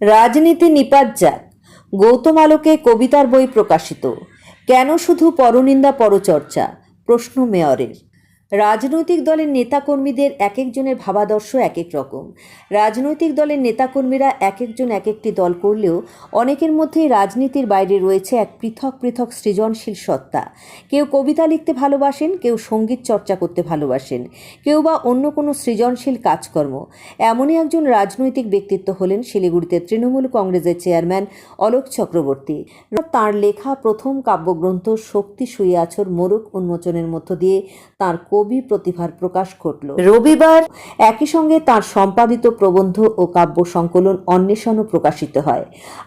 রাজনীতি নিপাত যাক গৌতম আলোকে কবিতার বই প্রকাশিত। কেন শুধু পরনিন্দা পরচর্চা? প্রশ্ন মেয়রের। রাজনৈতিক দলের নেতাকর্মীদের এক একজনের ভাবাদর্শ এক এক রকম। রাজনৈতিক দলের নেতাকর্মীরা এক একজন এক একটি দল করলেও অনেকের মধ্যেই রাজনীতির বাইরে রয়েছে এক পৃথক পৃথক সৃজনশীল সত্তা। কেউ কবিতা লিখতে ভালোবাসেন, কেউ সংগীত চর্চা করতে ভালোবাসেন, কেউ বা অন্য কোনো সৃজনশীল কাজকর্ম। এমনই একজন রাজনৈতিক ব্যক্তিত্ব হলেন শিলিগুড়িতে তৃণমূল কংগ্রেসের চেয়ারম্যান অলোক চক্রবর্তী। তার লেখা প্রথম কাব্যগ্রন্থ শক্তি শুয়ে আছর মোরক উন্মোচনের মধ্য দিয়ে তার কবি প্রতিভার প্রকাশ ঘটল। রবিবার একই সঙ্গে তার সম্পাদিত প্রবন্ধ ও কাব্য সংকলন অন্বেষণও প্রকাশিত হয়।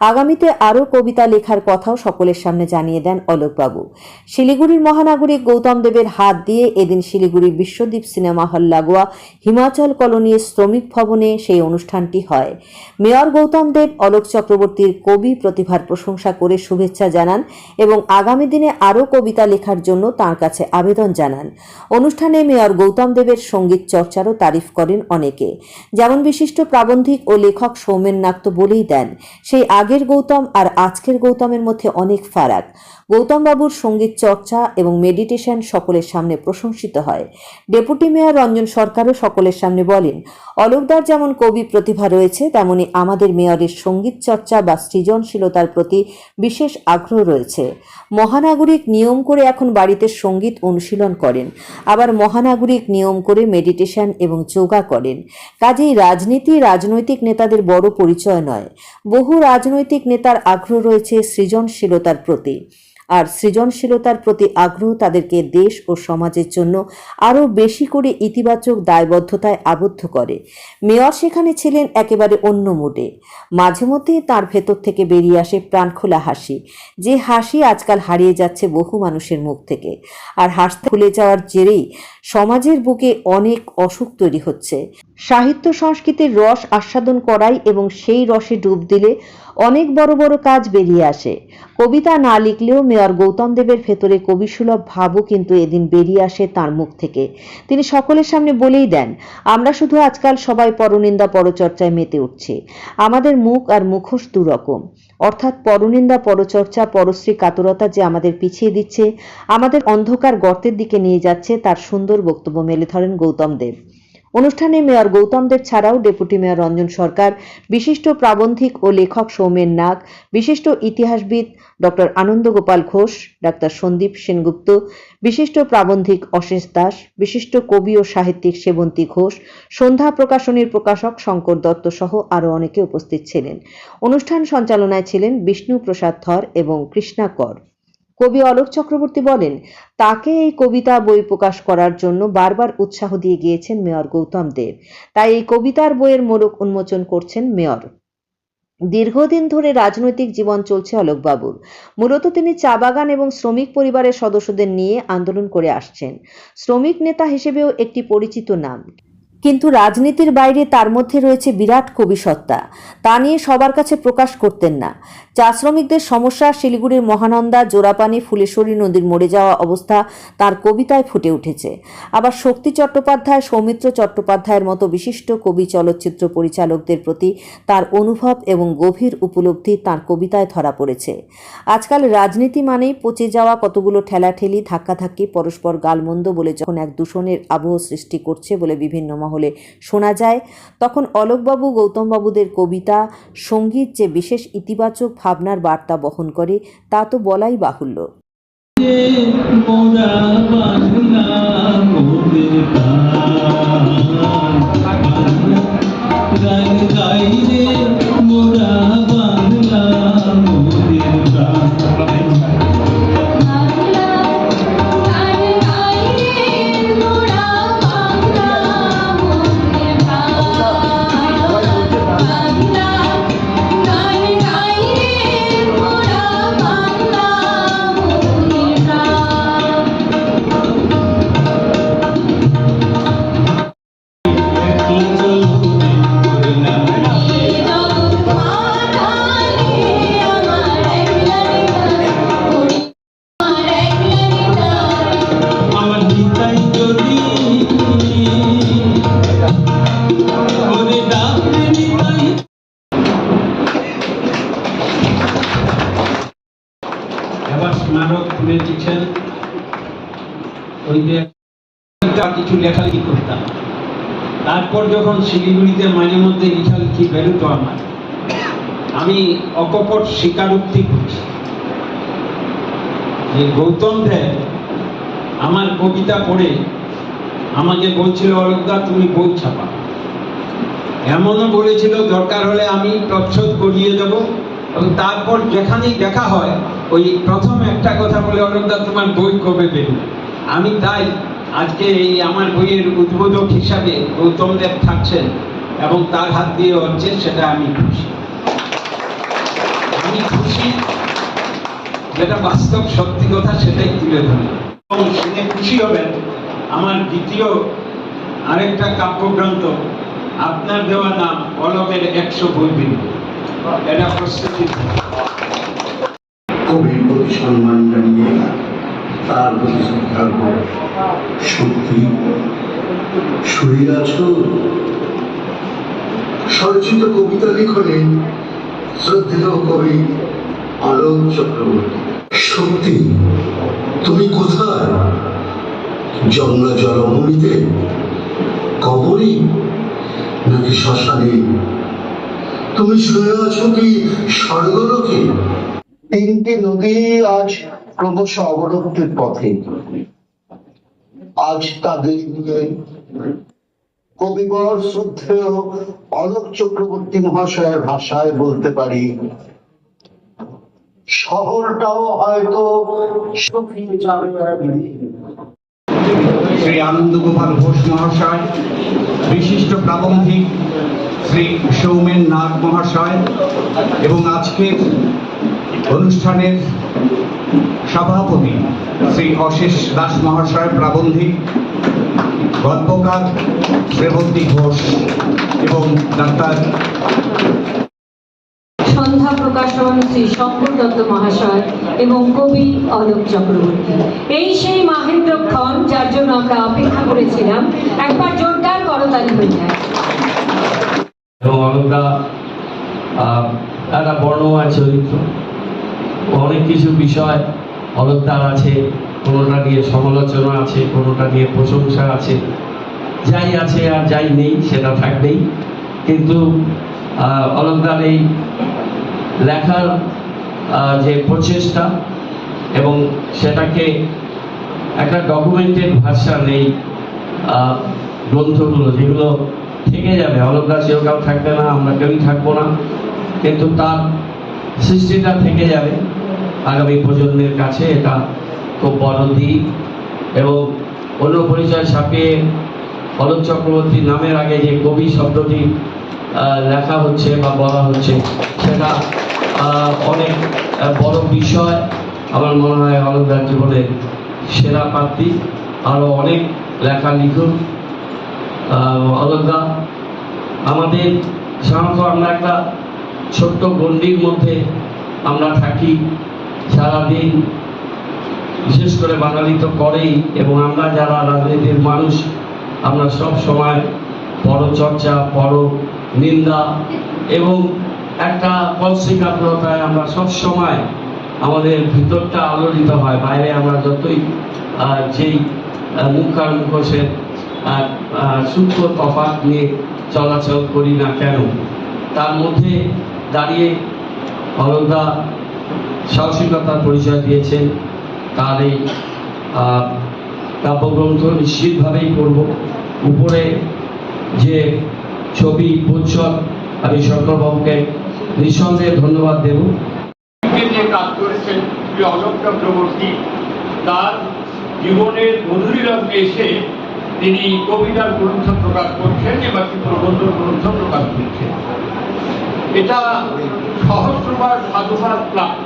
আগামীতে আরও কবিতা লেখার কথাও সকলের সামনে জানিয়ে দেন অলোকবাবু। শিলিগুড়ির মহানাগরিক গৌতম দেবের হাত দিয়ে এদিন শিলিগুড়ি বিশ্বদ্বীপ সিনেমা হল লাগোয়া হিমাচল কলোনির শ্রমিক ভবনে সেই অনুষ্ঠানটি হয়। মেয়র গৌতম দেব অলোক চক্রবর্তীর কবি প্রতিভার প্রশংসা করে শুভেচ্ছা জানান এবং আগামী দিনে আরও কবিতা লেখার জন্য তার কাছে আবেদন জানান। অনুষ্ঠানে মেয়র গৌতম দেবের সংগীত চর্চারও তারিফ করেন অনেকে। যেমন বিশিষ্ট প্রাবন্ধিক ও লেখক সৌমেন নাক্ত বলেই দেন, সেই আগের গৌতম আর আজকের গৌতমের মধ্যে অনেক ফারাক। গৌতম বাবুর সংগীত চর্চা এবং মেডিটেশন সকলের সামনে প্রশংসিত হয়। ডেপুটি মেয়র রঞ্জন সরকারও সকলের সামনে বলেন, অলোকদার যেমন কবি প্রতিভা রয়েছে, তেমনি আমাদের মেয়রের সংগীত চর্চা বা সৃজনশীলতার প্রতি বিশেষ আগ্রহ রয়েছে। মহানাগরিক নিয়ম করে এখন বাড়িতে সংগীত অনুশীলন করেন, আবার মহানাগরিক নিয়ম করে মেডিটেশন এবং যোগা করেন। কাজেই রাজনীতি রাজনৈতিক নেতাদের বড় পরিচয় নয়। বহু রাজনৈতিক নেতার আগ্রহ রয়েছে সৃজনশীলতার প্রতি। আর সৃজনশীলতার প্রতি আগ্রহ তাদেরকে দেশ ও সমাজের জন্য আরও বেশি করে ইতিবাচক দায়বদ্ধতায় আবদ্ধ করে। মেয়র সেখানে ছিলেন একেবারে অন্য মোডে। মাঝে মধ্যে তার ভেতর থেকে বেরিয়ে আসে প্রাণখোলা হাসি, যে হাসি আজকাল হারিয়ে যাচ্ছে বহু মানুষের মুখ থেকে। আর হাসতে ভুলে যাওয়ার জেরেই সমাজের বুকে অনেক অসুখ তৈরি হচ্ছে। সাহিত্য সংস্কৃতির রস আস্বাদন করাই এবং সেই রসে ডুব দিলে অনেক বড় বড় কাজ বেরিয়ে আসে। কবিতা না লিখলেও মেয়র গৌতম দেবের ভেতরে কবিসুলভ ভাবও কিন্তু এদিন বেরিয়ে আসে তার মুখ থেকে। তিনি সকলের সামনে বলেই দেন, আমরা শুধু আজকাল সবাই পরনিন্দা পরচর্চায় মেতে উঠছে। আমাদের মুখ আর মুখোশ দুরকম অর্থাৎ পরনিন্দা পরচর্চা, পরশ্রী কাতরতা যে আমাদের পিছিয়ে দিচ্ছে, আমাদের অন্ধকার গর্তের দিকে নিয়ে যাচ্ছে তার সুন্দর বক্তব্য মেলে ধরেন গৌতম দেব। অনুষ্ঠানে মেয়র গৌতম দেব ছাড়াও ডেপুটি মেয়র রঞ্জন সরকার, বিশিষ্ট প্রাবন্ধিক ও লেখক সৌমেন নাগ, বিশিষ্ট ইতিহাসবিদ ডক্টর আনন্দ গোপাল ঘোষ, ডাক্তার সন্দীপ সেনগুপ্ত, বিশিষ্ট প্রাবন্ধিক অশেষ দাস, বিশিষ্ট কবি ও সাহিত্যিক সেবন্তী ঘোষ, সন্ধ্যা প্রকাশনীর প্রকাশক শঙ্কর দত্ত সহ আরও অনেকে উপস্থিত ছিলেন। অনুষ্ঠান সঞ্চালনায় ছিলেন বিষ্ণু প্রসাদ ধর এবং কৃষ্ণা কর। কবি অলোক চক্রবর্তী বলেন, তাকে এই কবিতা বই প্রকাশ করার জন্য বারবার উৎসাহ দিয়ে গিয়েছেন মেয়র গৌতম দেব। তাই এই কবিতার বইয়ের মোড়ক উন্মোচন করছেন মেয়র। দীর্ঘদিন ধরে রাজনৈতিক জীবন চলছে অলোকবাবুর। মূলত তিনি চা বাগান এবং শ্রমিক পরিবারের সদস্যদের নিয়ে আন্দোলন করে আসছেন। শ্রমিক নেতা হিসেবেও একটি পরিচিত নাম। কিন্তু রাজনীতির বাইরে তার মধ্যে রয়েছে বিরাট কবিসত্তা। তা নিয়ে সবার কাছে প্রকাশ করতেন না। চা শ্রমিকদের সমস্যা, শিলিগুড়ির মহানন্দা, জোড়াপানি, ফুলেশ্বরী নদীর মরে যাওয়া অবস্থা তার কবিতায় ফুটে উঠেছে। আবার শক্তি চট্টোপাধ্যায়, সৌমিত্র চট্টোপাধ্যায়ের মতো বিশিষ্ট কবি চলচ্চিত্র পরিচালকদের প্রতি তার অনুভব এবং গভীর উপলব্ধি তার কবিতায় ধরা পড়েছে। আজকাল রাজনীতি মানেই পচে যাওয়া কতগুলো ঠেলাঠেলি, ধাক্কাধাক্কি, পরস্পর গালমন্দ বলে যখন এক দূষণের আবহ সৃষ্টি করছে বলে বিভিন্ন মহলে শোনা যায়, তখন অলোকবাবু, গৌতমবাবুদের কবিতা সংগীত যে বিশেষ ইতিবাচক ভাবনার বার্তা বহন করে তা তো বলাই বাহুল্য। এবার স্মারক তুলে দিচ্ছেন। ওই যে কিছু লেখালেখি করতাম তারপর যখন শিলিগুড়িতে মাঝে মধ্যে লেখালেখি বেরোতো আমার, আমি অকপট স্বীকারোক্তি করছি। যে গৌতম দেব আমার কবিতা পড়ে আমাকে বলছিল, অলোকদা, তুমি বই ছাপা এমনও বলেছিল, দরকার হলে আমি প্রচ্ছদ করিয়ে দেব। এবং তারপর যেখানেই দেখা হয়, ওই প্রথম একটা কথা বলে অলোকদা তোমার বই কবে বেরোবে আমি তাই আজকে এই আমার বইয়ের উদ্বোধক হিসাবে গৌতম দেব থাকছেন এবং তার হাত দিয়ে হচ্ছে, সেটা আমি খুশি। আমি খুশি, যেটা বাস্তব সত্যি কথা সেটাই তুলে ধরি। এবং শুনে খুশি হবেন, আমার দ্বিতীয় আরেকটা কাব্যগ্রন্থ আপনার দেওয়া নাম অলকের একশো বই বিন্দু এটা প্রস্তুতি। কবির প্রতি সম্মান জানিয়ে তার প্রতি শ্রদ্ধা সত্যি? আছো স্বরচিত কবিতা লিখনে শ্রদ্ধেয় কবি আলোক চক্রবর্তী। সত্যি? তুমি কোথায়? জঙ্গল জলভূমিতে কবরই নাকি শ্মশানে? তুমি শুয়ে আছো কি স্বর্গলোকে? তিনটি নদী আজ ক্রমশ অবলুপ্তির পথে। আজ তাদের নিয়ে কবিবর শ্রদ্ধেয় অলোক চক্রবর্তী মহাশয়ের ভাষায় বলতে পারি শহরটাও হয়তো শুকিয়ে যাবে শ্রী আনন্দ গোপাল ঘোষ মহাশয় বিশিষ্ট প্রাবন্ধিক শ্রী সৌমেন নাগ মহাশয় এবং আজকের অনুষ্ঠানের সভাপতি শ্রী অশেষ দাস মহাশয়, প্রাবন্ধিক, গল্পকার শ্রেবন্তী ঘোষ এবং ডাক্তার সন্ধ্যা প্রকাশন শ্রী শঙ্কর দত্ত মহাশয় এবং কবি অলোক চক্রবর্তী। এই সেই মাহেন্দ্রক্ষণ যার জন্য আমরা অপেক্ষা করেছিলাম। একবার জোরদার করতালি হয়ে বর্ণময় চরিত্র। অনেক কিছু বিষয় অলোকদার আছে কোনোটা নিয়ে সমালোচনা আছে কোনোটা নিয়ে প্রশংসা আছে। যাই আছে আর যাই নেই সেটা থাকবেই। কিন্তু অলোকদার এই লেখার যে প্রচেষ্টা এবং সেটাকে একটা ডকুমেন্টেড ভাষা নেই আহ, গ্রন্থগুলো যেগুলো থেকে যাবে। অলকদাস চিরকাল থাকবে না, আমরা কেউই থাকব না। কিন্তু তার সৃষ্টিটা থেকে যাবে। আগামী প্রজন্মের কাছে এটা খুব বড় দিক। এবং অন্য পরিচয় ছাপিয়ে অলোক চক্রবর্তী নামের আগে যে কবি শব্দটি লেখা হচ্ছে বা বলা হচ্ছে, সেটা অনেক বড় বিষয়। আমার মনে হয় অলকদার জীবনের সেরা প্রাপ্তি। আরও অনেক লেখা লিখুন। অলকদা আমাদের সাধারণত আমরা একটা ছোট্ট গণ্ডির মধ্যে আমরা থাকি। সারাদিন বিশেষ করে বাঙালি তো করেই এবং আমরা যারা রাজনীতির মানুষ আমরা সব সময় বড় চর্চা বড় নিন্দা এবং একটা পলসিকাগ্রতায় আমরা সব সময় আমাদের ভিতরটা আলোড়িত হয়। বাইরে আমরা যতই যেই আহ, মুখ আর মুখোশের সূক্ষ্ম তফাৎ নিয়ে চলাচল করি না কেন? তার মধ্যে দাঁড়িয়ে অলকদা সাহসিকতার পরিচয় দিয়েছেন। তার এই কাব্যগ্রন্থ নিশ্চিতভাবেই পড়ব। উপরে যে ছবি পুচ্ছক আমি শঙ্করবাবুকে নিঃসন্দেহে ধন্যবাদ দেব। যে কাজ করেছেন শ্রী অলোক চক্রবর্তী তার জীবনের মধুরী মধুরীরঙ্গে এসে তিনি কবিতার গ্রন্থ প্রকাশ করছেন এবং একটি প্রবন্ধ গ্রন্থ প্রকাশ করছেন। এটা সহস্রবার সাধুবাদ প্রাপ্ত।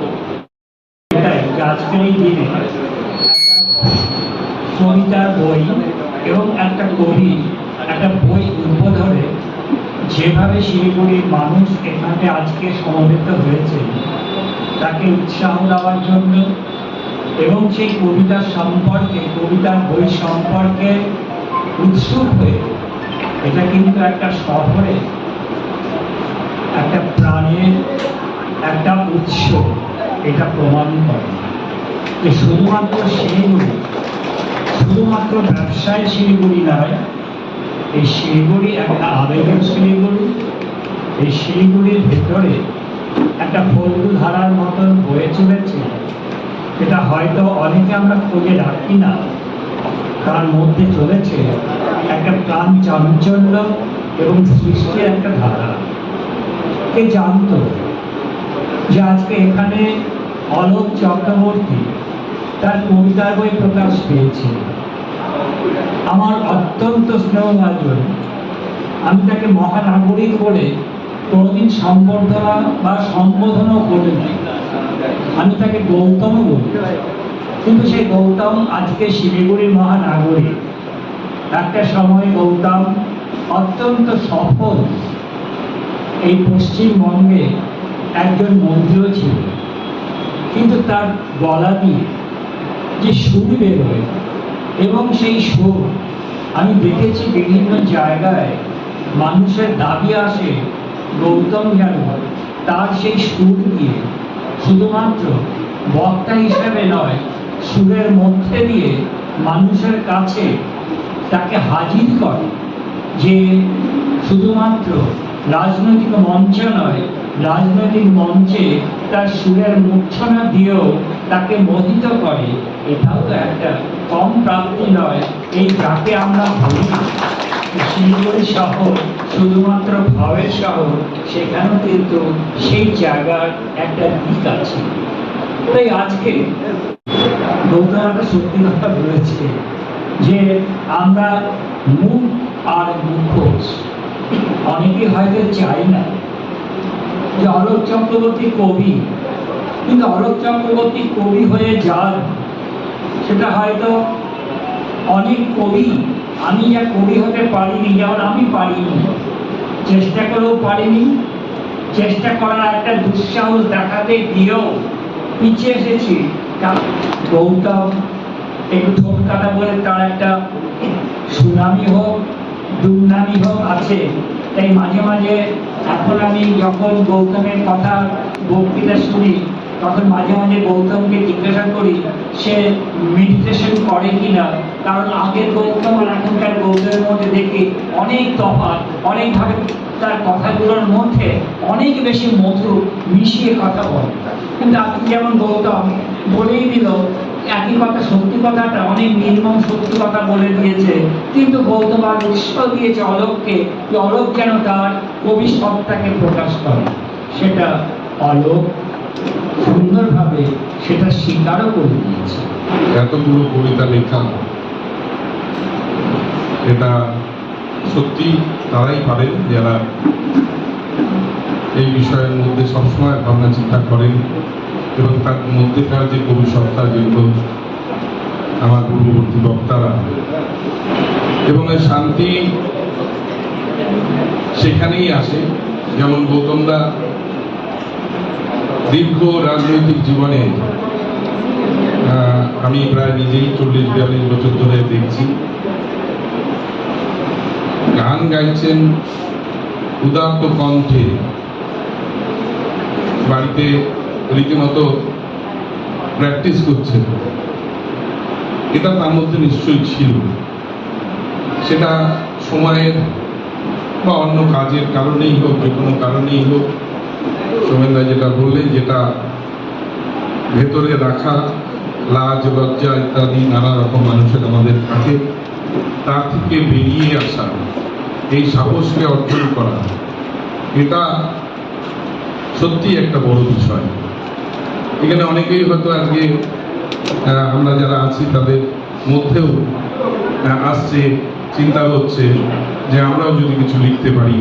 আজকের এই দিনে কবিতার বই এবং একটা কবি, একটা বই উদ্বোধনে যেভাবে শিলিগুড়ির মানুষ এখানে আজকে সমবেত হয়েছে, তাকে উৎসাহ দেওয়ার জন্য এবং সেই কবিতার সম্পর্কে, কবিতার বই সম্পর্কে উৎসুক হয়ে এটা কিন্তু একটা শহরে, একটা প্রাণের একটা উৎস। এটা প্রমাণ করে। যে শুধুমাত্র শিলিগুড়ি শুধুমাত্র ব্যবসায় শিলিগুড়ি নয়, এই শিলিগুড়ি একটা আবেগের শিলিগুড়ি এই শিলিগুড়ির ভেতরে একটা ফল্গু ধারার মতন বয়ে চলেছে। এটা হয়তো অনেকে আমরা খুঁজে রাখি না, তার মধ্যে চলেছে। এবং সৃষ্টির একটা ধারা। কে জানতো যে আজকে এখানে অলোক চক্রবর্তী তার কবিতার বই প্রকাশ পেয়েছে? আমার অত্যন্ত স্নেহভাজন, আমি তাকে মহানাগরিক বলে কোনোদিন সম্বর্ধনা বা সম্বোধনও আমি তাকে বলি। কিন্তু সেই গৌতম আজকে শিলিগুড়ির মহানাগরিক। একটা সময় গৌতম অত্যন্ত সফল এই পশ্চিমবঙ্গে একজন মন্ত্রীও ছিল। কিন্তু তার গলা দিয়ে যে সুর বেরোয় এবং সেই সুর আমি দেখেছি বিভিন্ন জায়গায় মানুষের দাবি আসে, গৌতম যেন তার সেই সুর দিয়ে শুধুমাত্র বক্তা হিসেবে নয়, সুরের মধ্যে দিয়ে মানুষের কাছে তাকে হাজির করে। যে শুধুমাত্র রাজনৈতিক মঞ্চ নয়, রাজনৈতিক মঞ্চে তার সুরের মূর্ছনা দিয়েও তাকে মোহিত করে। এটাও তো একটা কম প্রাপ্তি নয়, এই যাকে আমরা বলি শিলিগুড়ি শহর শুধুমাত্র ভাবের শহর, সেখানেও কিন্তু সেই জায়গার একটা দিক আছে। তাই আজকে গৌতম একটা সত্যি কথা বলেছে যে আমরা মুখ আর মুখোশ অনেকে হয়তো চাই না যে অলোক চক্রবর্তী কবি। কিন্তু অলোক চক্রবর্তী কবি হয়ে যান, সেটা হয়তো অনেক কবি। আমি যা কবি হতে পারিনি, যেমন আমি পারিনি, চেষ্টা করেও পারিনি। চেষ্টা করার একটা দুঃসাহস দেখাতে গিয়েও পিছিয়ে এসেছি। গৌতম একটু ঠোঁট কাটা বলে তার একটা সুনামি হোক দুর্নামি হোক আছে। তাই মাঝে মাঝে এখন আমি যখন গৌতমের কথা বক্তৃতা শুনি, তখন মাঝে মাঝে গৌতমকে জিজ্ঞাসা করি, সে মেডিটেশন করে কিনা? কারণ আগের গৌতম আর এখনকার গৌতমের মধ্যে দেখি অনেক তফাৎ, অনেকভাবে তার কথাগুলোর মধ্যে অনেক বেশি মধু মিশিয়ে কথা বলে। কিন্তু আপনি যেমন গৌতম বলেই দিল একই কথা, সত্যি কথাটা অনেক নির্মম সত্যি কথা বলে দিয়েছে। কিন্তু গৌতম আর উৎসাহ দিয়েছে অলোককে যে অলোক যেন তার কবি সত্তাকে প্রকাশ করে। সেটা অলোক সুন্দরভাবে সেটা স্বীকারও করে দিয়েছে। এতগুলো কবিতা লেখা, এটা সত্যি তারাই পারেন যারা এই বিষয়ের মধ্যে সবসময় ভাবনা চিন্তা করেন। এবং তার মধ্যেকার যে কবি সত্তা যেগুলো আমার পূর্ববর্তী বক্তারা। এবং এই শান্তি সেখানেই আসে। যেমন গৌতমদা দীর্ঘ রাজনৈতিক জীবনে আমি প্রায় নিজেই চল্লিশ, বিয়াল্লিশ বছর ধরে দেখছি। গান গাইছেন উদাত্ত কণ্ঠে। বাড়িতে রীতিমতো প্র্যাকটিস করছেন এটা তার মধ্যে নিশ্চয়ই ছিল। সেটা সময়ের বা অন্য কাজের কারণেই হোক, যে কোনো কারণেই হোক সোমেনদা যেটা বললেন, যেটা ভেতরে রাখা, লাজ, লজ্জা ইত্যাদি নানা রকম মানুষের আমাদের থাকে তার থেকে বেরিয়ে আসা, এই সাহসকে অর্জন করা, এটা সত্যি একটা বড় বিষয়। এখানে অনেকেই হয়তো আজকে আমরা যারা আছি তাদের মধ্যেও আসছে, চিন্তা হচ্ছে যে আমরাও যদি কিছু লিখতে পারি।